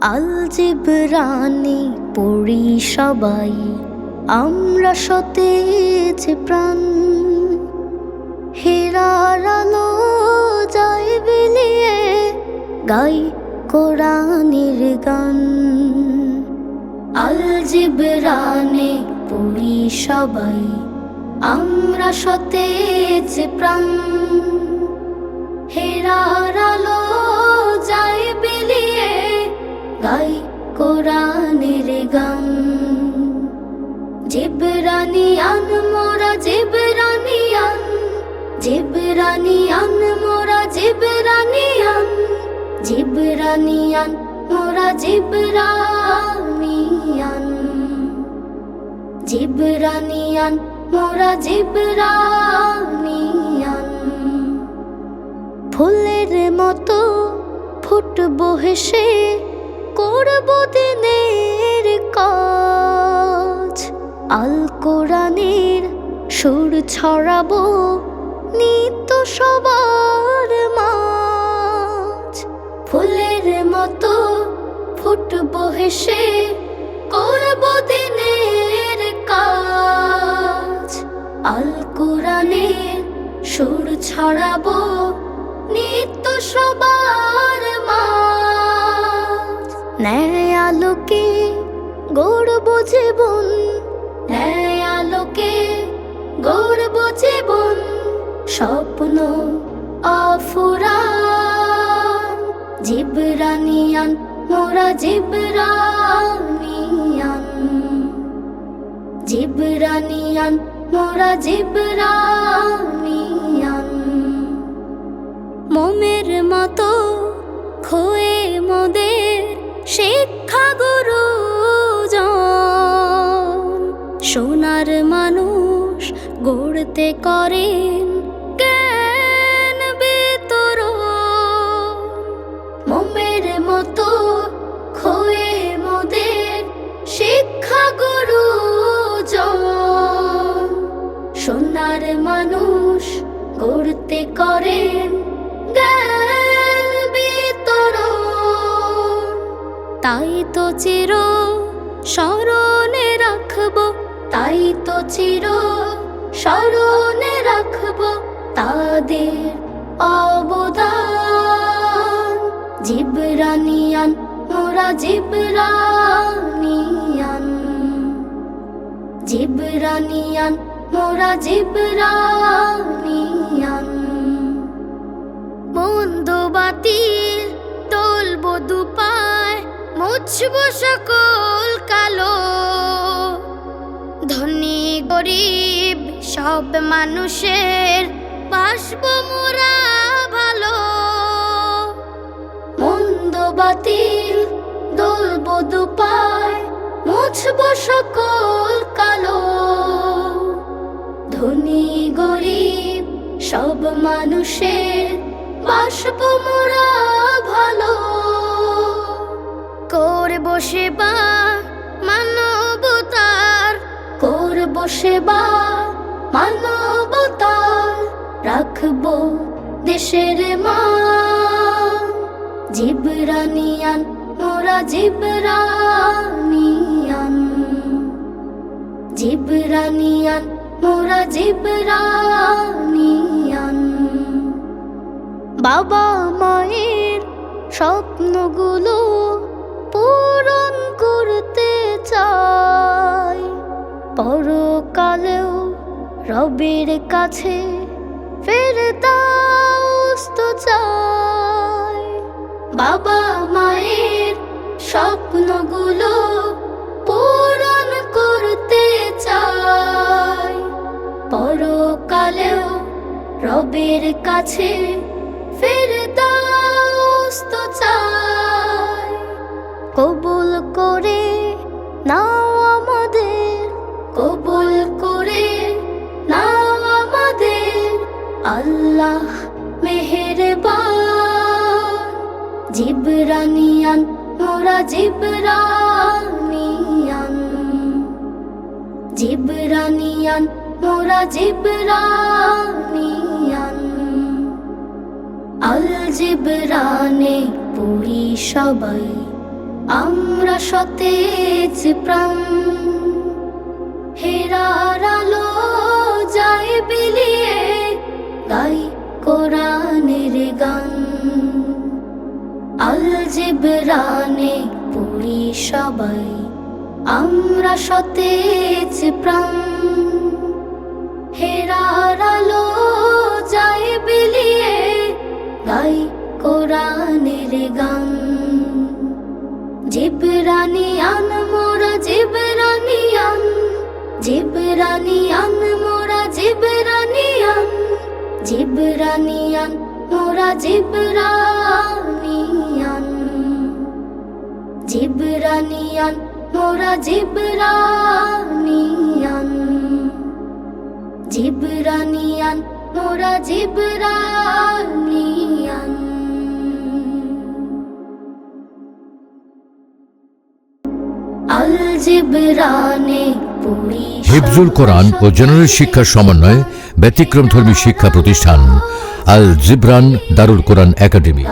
আল জিবরানি পড়ি সবাই। আমরা সতেজ প্রাণ। হেরার আলো যায় বিলিয়ে, গাই কোরআনের গান। আল জিবরানে পড়ি সবাই। আমরা সতেজ প্রাণ। হেরার আলো গাই কোরআনের গান। জিবরানিয়ান মোরা জিবরানিয়ান জিবরানিয়ান মোরা জিবরানিয়ান জিবরানিয়ান মোরা জিবরানিয়ান জিবরানিয়ান মোরা জিবরানিয়ান ফুলের মতো ফুটবো হেসে করব দিনের কাজ। আল কোরআনের সুর ছড়াবো নিত্য সবার মাঝ। ফুলের মতো ফুটবো হেসে করব দিনের কাজ। আল কোরআনের সুর ছড়াবো নিত্য সবার মাঝ। ন্যায় আলোকে গড়ব জীবন, ন্যায় আলোকে গড়ব জীবন, স্বপ্ন অফুরান। জিবরানিয়ান, মোরা জিবরানিয়ান। জিবরানিয়ান, মোরা জিবরানিয়ান। মোমের মতো খোয়ে মোদের শিক্ষা গুরু সোনার মানুষ গড়তে করেন তাই তো চির স্মরণে রাখব, তাই তো চির স্মরণে রাখব তাদের অবদান। জিবরানিয়ান, মোরা জিবরানিয়ান। জিবরানিয়ান, মোরা জিবরানিয়ান। বন্ধু বাতিল তোলব দুপায় মুছব সকল কালো। ধনী গরিব, সব মানুষের বাসব মোরা ভালো। মন্দ বাতিল, দোলব দুপায়, মুছব সকল কালো। ধনী গরিব, সব মানুষের বাসব মোরা ভালো। করব সেবা মানবতার। করব সেবা মানবতার। রাখব দেশের মান জিবরানিয়ান, মোরা জিবরানিয়ান। জিবরানিয়ান, মোরা জিবরানিয়ান। বাবা মায়ের স্বপ্নগুলো পরকালেও রবের কাছে ফেরদাউস্ত চাই। বাবা মায়ের স্বপ্নগুলো পূরণ করতে চাই। পরকালেও রবের কাছে ফেরদাউস্ত চাই। কবুল জিবরানিয়ান মোরা জিবরানিয়ান। জিবরানিয়ান মোরা জিবরানিয়ান। আল জিবরানে পুরি সবাই আমরা সতেজ প্রাণ। জিবরানে পুরি সবাই। আমরা সতেজ প্রাণ। হেরার আলো যায় বিলিয়ে গাই কোরআনের গান। জিবরানিয়ান মোরা জিবরানিয়ান জিবরানিয়ান মোরা জিবরানিয়ান জিবরানিয়ান মোরা জিবরানিয়ান জিবরানিয়ান মোরা জিবরানিয়ান। জিবরানিয়ান মোরা জিবরানিয়ান। আল জিবরানে পুরি হিফজুল কোরআন ও জেনারেল শিক্ষার সমন্বয়ে ব্যতিক্রমধর্মী শিক্ষা প্রতিষ্ঠান আল জিবরান দারুল কোরআন একাডেমি।